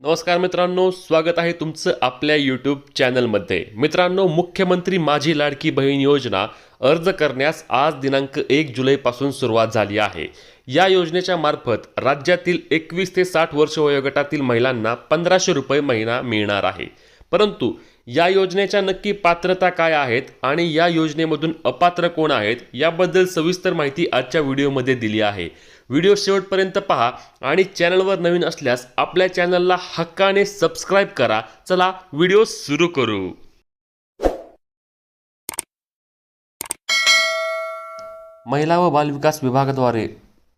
नमस्कार मित्रांनो स्वागत आहे तुमचं आपल्या यूट्यूब चॅनलमध्ये. मित्रांनो मुख्यमंत्री माझी लाडकी बहीण योजना अर्ज करण्यास आज दिनांक एक जुलैपासून सुरुवात झाली आहे. या योजनेच्या मार्फत राज्यातील एकवीस ते साठ वर्ष वयोगटातील महिलांना पंधराशे रुपये महिना मिळणार आहे. परंतु या योजनेच्या नक्की पात्रता काय आहेत आणि या योजनेमधून अपात्र कोण आहेत याबद्दल सविस्तर माहिती आजच्या व्हिडिओमध्ये दिली आहे. व्हिडिओ शेवटपर्यंत पहा आणि चॅनलवर नवीन असल्यास आपल्या चॅनलला हक्काने सबस्क्राईब करा. चला व्हिडिओ सुरू करू. महिला व बालविकास विभागाद्वारे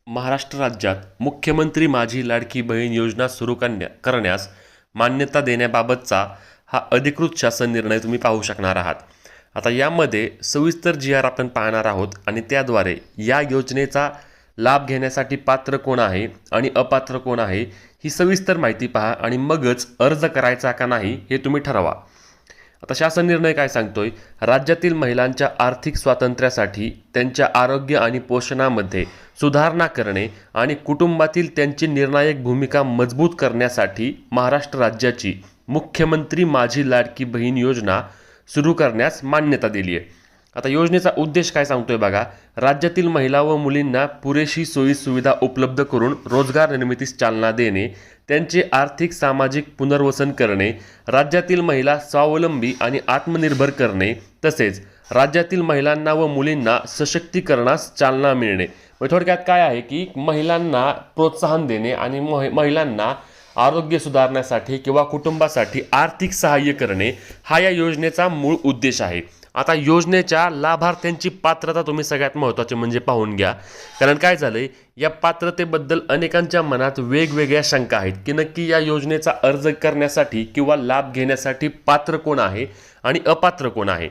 महाराष्ट्र राज्यात मुख्यमंत्री माझी लाडकी बहीण योजना सुरू करण्या करण्यास मान्यता देण्याबाबतचा हा अधिकृत शासन निर्णय तुम्ही पाहू शकणार आहात. आता यामध्ये सविस्तर जी आर आपण पाहणार आहोत आणि त्याद्वारे या योजनेचा लाभ घेण्यासाठी पात्र कोण आहे आणि अपात्र कोण आहे ही सविस्तर माहिती पहा आणि मगच अर्ज करायचा का नाही हे तुम्ही ठरवा. आता शासन निर्णय काय सांगतोय? राज्यातील महिलांच्या आर्थिक स्वातंत्र्यासाठी त्यांच्या आरोग्य आणि पोषणामध्ये सुधारणा करणे आणि कुटुंबातील त्यांची निर्णायक भूमिका मजबूत करण्यासाठी महाराष्ट्र राज्याची मुख्यमंत्री माझी लाडकी बहीण योजना सुरू करण्यास मान्यता दिली आहे. आता योजनेचा उद्देश काय सांगतोय बघा? राज्यातील महिला व मुलींना पुरेशी सोयी सुविधा उपलब्ध करून रोजगार निर्मितीस चालना देणे त्यांचे आर्थिक सामाजिक पुनर्वसन करणे राज्यातील महिला स्वावलंबी आणि आत्मनिर्भर करणे तसेच राज्यातील महिलांना व मुलींना सशक्तीकरणास चालना मिळणे. म्हणजे थोडक्यात काय आहे की महिलांना प्रोत्साहन देणे आणि मह महिलांना आरोग्य सुधारण्यासाठी किंवा कुटुंबासाठी आर्थिक सहाय्य करणे हा या योजनेचा मूळ उद्देश आहे. आता योजनेच्या लाभार्थ्यांची पात्रता तुम्ही सगळ्यात महत्त्वाची म्हणजे पाहून घ्या. कारण काय झालं या पात्रतेबद्दल अनेकांच्या मनात वेगवेगळ्या शंका आहेत की नक्की या योजनेचा अर्ज करण्यासाठी किंवा लाभ घेण्यासाठी पात्र कोण आहे आणि अपात्र कोण आहे.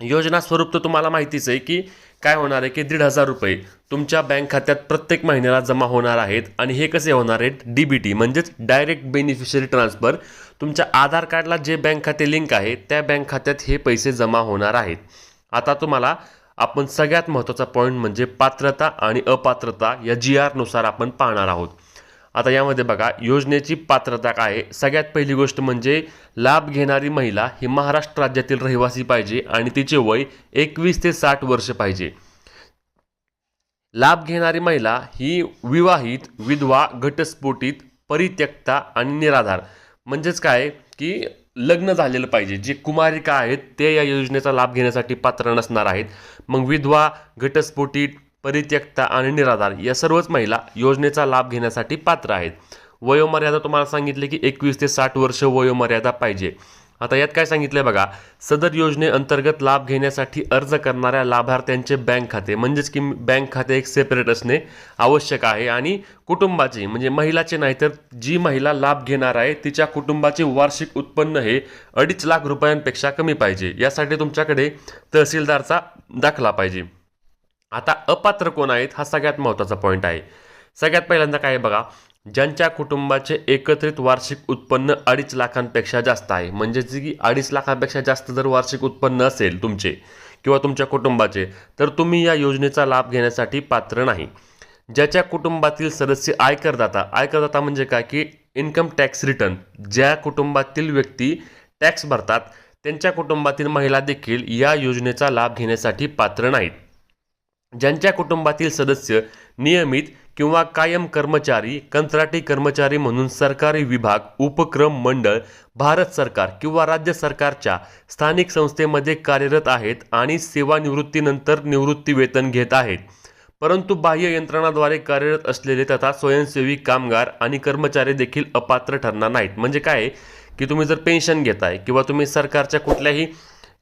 योजना स्वरूप तर तुम्हाला माहितीच आहे की काय होणार आहे की दीड हजार रुपये तुमच्या बँक खात्यात प्रत्येक महिन्याला जमा होणार आहेत. आणि हे कसे होणार आहेत? डी बी टी म्हणजेच डायरेक्ट बेनिफिशरी ट्रान्सफर तुमच्या आधार कार्डला जे बँक खाते लिंक आहे त्या बँक खात्यात हे पैसे जमा होणार आहेत. आता तुम्हाला आपण सगळ्यात महत्त्वाचा पॉईंट म्हणजे पात्रता आणि अपात्रता या जी आरनुसार आपण पाहणार आहोत. आता यामध्ये बघा योजनेची पात्रता काय आहे? सगळ्यात पहिली गोष्ट म्हणजे लाभ घेणारी महिला ही महाराष्ट्र राज्यातील रहिवासी पाहिजे आणि तिचे वय एकवीस ते साठ वर्ष पाहिजे. लाभ घेणारी महिला ही विवाहित विधवा घटस्फोटित परित्यक्ता आणि निराधार. म्हणजेच काय की लग्न झालेलं पाहिजे. जे कुमारिका आहेत ते या योजनेचा लाभ घेण्यासाठी पात्र नसणार आहेत. मग विधवा घटस्फोटित परित्यक्ता आणि निराधार या सर्वच महिला योजनेचा लाभ घेण्यासाठी पात्र आहेत. वयोमर्यादा तुम्हाला सांगितले की एकवीस ते साठ वर्ष वयोमर्यादा पाहिजे. आता यात काय सांगितलंय बघा सदर योजनेअंतर्गत लाभ घेण्यासाठी अर्ज करणाऱ्या लाभार्थ्यांचे बँक खाते म्हणजेच की बँक खाते एक सेपरेट असणे आवश्यक आहे आणि कुटुंबाचे म्हणजे महिलाचे नाही तर जी महिला लाभ घेणार आहे तिच्या कुटुंबाचे वार्षिक उत्पन्न हे अडीच लाख रुपयांपेक्षा कमी पाहिजे. यासाठी तुमच्याकडे तहसीलदारचा दाखला पाहिजे. आता अपात्र कोण आहेत हा सगळ्यात महत्त्वाचा पॉईंट आहे. सगळ्यात पहिल्यांदा काय आहे बघा ज्यांच्या कुटुंबाचे एकत्रित वार्षिक उत्पन्न अडीच लाखांपेक्षा जास्त आहे. म्हणजेच की अडीच लाखांपेक्षा जास्त जर वार्षिक उत्पन्न असेल तुमचे किंवा तुमच्या कुटुंबाचे तर तुम्ही या योजनेचा लाभ घेण्यासाठी पात्र नाही. ज्याच्या कुटुंबातील सदस्य आयकरदाता आयकरदाता म्हणजे काय? की इन्कम टॅक्स रिटर्न ज्या कुटुंबातील व्यक्ती टॅक्स भरतात त्यांच्या कुटुंबातील महिला देखील या योजनेचा लाभ घेण्यासाठी पात्र नाहीत. ज्यांच्या कुटुंबातील सदस्य नियमित किंवा कायम कर्मचारी कंत्राटी कर्मचारी म्हणून सरकारी विभाग उपक्रम मंडळ भारत सरकार किंवा राज्य सरकारच्या स्थानिक संस्थेमध्ये कार्यरत आहेत आणि सेवानिवृत्तीनंतर निवृत्ती वेतन घेत आहेत. परंतु बाह्य यंत्रणाद्वारे कार्यरत असलेले तथा स्वयंसेवी कामगार आणि कर्मचारी देखील अपात्र ठरणार नाहीत. म्हणजे काय की तुम्ही जर पेन्शन घेताय किंवा तुम्ही सरकारच्या कुठल्याही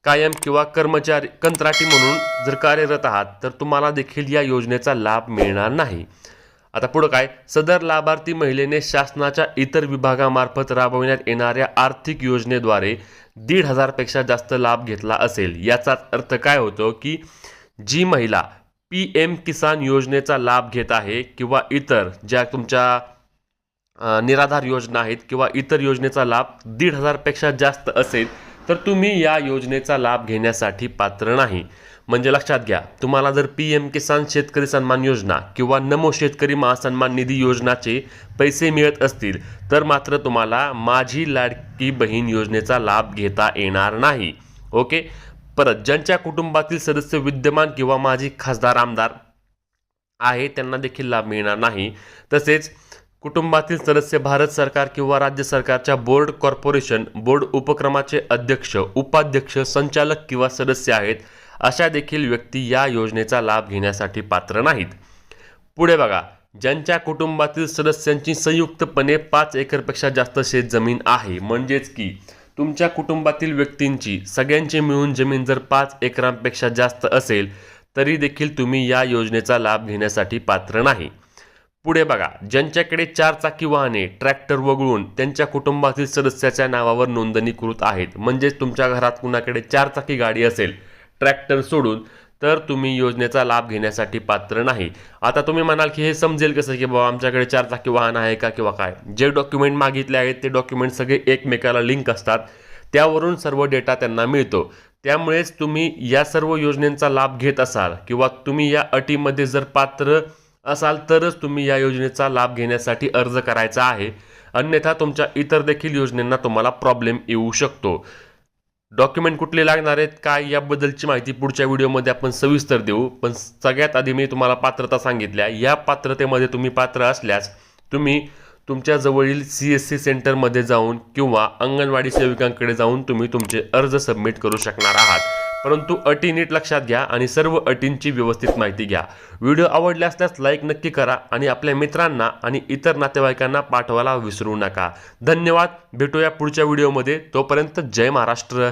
कायम किंवा कर्मचारी कंत्राटी म्हणून जर कार्यरत आहात तर तुम्हाला देखील या योजनेचा लाभ मिळणार नाही. आता पुढं काय? सदर लाभार्थी महिलेने शासनाच्या इतर विभागामार्फत राबविण्यात येणाऱ्या आर्थिक योजनेद्वारे दीड हजारपेक्षा जास्त लाभ घेतला असेल. याचाच अर्थ काय होतो की जी महिला पी एम किसान योजनेचा लाभ घेत आहे किंवा इतर ज्या तुमच्या निराधार योजना आहेत किंवा इतर योजनेचा लाभ दीड हजारपेक्षा जास्त असेल तर तुम्ही या योजनेचा लाभ घेण्यासाठी पात्र नाही. म्हणजे लक्षात घ्या तुम्हाला जर पी एम किसान शेतकरी सन्मान योजना किंवा नमो शेतकरी महासन्मान निधी योजनाचे पैसे मिळत असतील तर मात्र तुम्हाला माझी लाडकी बहीण योजनेचा लाभ घेता येणार नाही. ओके? परत ज्यांच्या कुटुंबातील सदस्य विद्यमान किंवा माजी खासदार आमदार आहे त्यांना देखील लाभ मिळणार नाही. तसेच कुटुंबातील सदस्य भारत सरकार किंवा राज्य सरकारच्या बोर्ड कॉर्पोरेशन बोर्ड उपक्रमाचे अध्यक्ष उपाध्यक्ष संचालक किंवा सदस्य आहेत अशा देखील व्यक्ती या योजनेचा लाभ घेण्यासाठी पात्र नाहीत. पुढे बघा. ज्यांच्या कुटुंबातील सदस्यांची संयुक्तपणे पाच एकरपेक्षा जास्त शेत जमीन आहे म्हणजेच की तुमच्या कुटुंबातील व्यक्तींची सगळ्यांची मिळून जमीन जर पाच एकरांपेक्षा जास्त असेल तरी देखील तुम्ही या योजनेचा लाभ घेण्यासाठी पात्र नाही. पुढे बघा. ज्यांच्याकडे चार चाकी वाहने ट्रॅक्टर वगळून त्यांच्या कुटुंबातील सदस्याच्या नावावर नोंदणीकृत आहेत म्हणजेच तुमच्या घरात कुणाकडे चार चाकी गाडी असेल ट्रॅक्टर सोडून तर तुम्ही योजनेचा लाभ घेण्यासाठी पात्र नाही. आता तुम्ही म्हणाल की हे समजेल कसं की बाबा आमच्याकडे चार चाकी वाहन आहे का किंवा काय? जे डॉक्युमेंट मागितले आहेत ते डॉक्युमेंट सगळे एकमेकाला लिंक असतात. त्यावरून सर्व डेटा त्यांना मिळतो. त्यामुळेच तुम्ही या सर्व योजनेचा लाभ घेत असाल किंवा तुम्ही या अटीमध्ये जर पात्र असाल तरच तुम्ही या योजनेचा लाभ घेण्यासाठी अर्ज करायचा आहे. अन्यथा तुमच्या इतर देखील योजनेंना तुम्हाला प्रॉब्लेम येऊ शकतो. डॉक्युमेंट कुठले लागणार आहेत काय याबद्दलची माहिती पुढच्या व्हिडिओमध्ये आपण सविस्तर देऊ. पण सगळ्यात आधी मी तुम्हाला पात्रता सांगितल्या. या पात्रतेमध्ये तुम्ही पात्र असल्यास तुम्ही तुमच्या जवळील सी एस सी सेंटरमध्ये जाऊन किंवा अंगणवाडी सेविकांकडे जाऊन तुम्ही तुमचे अर्ज सबमिट करू शकणार आहात. परंतु अटी नीट लक्षात घ्या आणि सर्व अटींची व्यवस्थित माहिती घ्या. व्हिडिओ आवडले असल्यास लाईक नक्की करा आणि आपल्या मित्रांना आणि इतर नातेवाईकांना पाठवायला विसरू नका. धन्यवाद. भेटूया पुढच्या व्हिडिओमध्ये. तोपर्यंत जय महाराष्ट्र.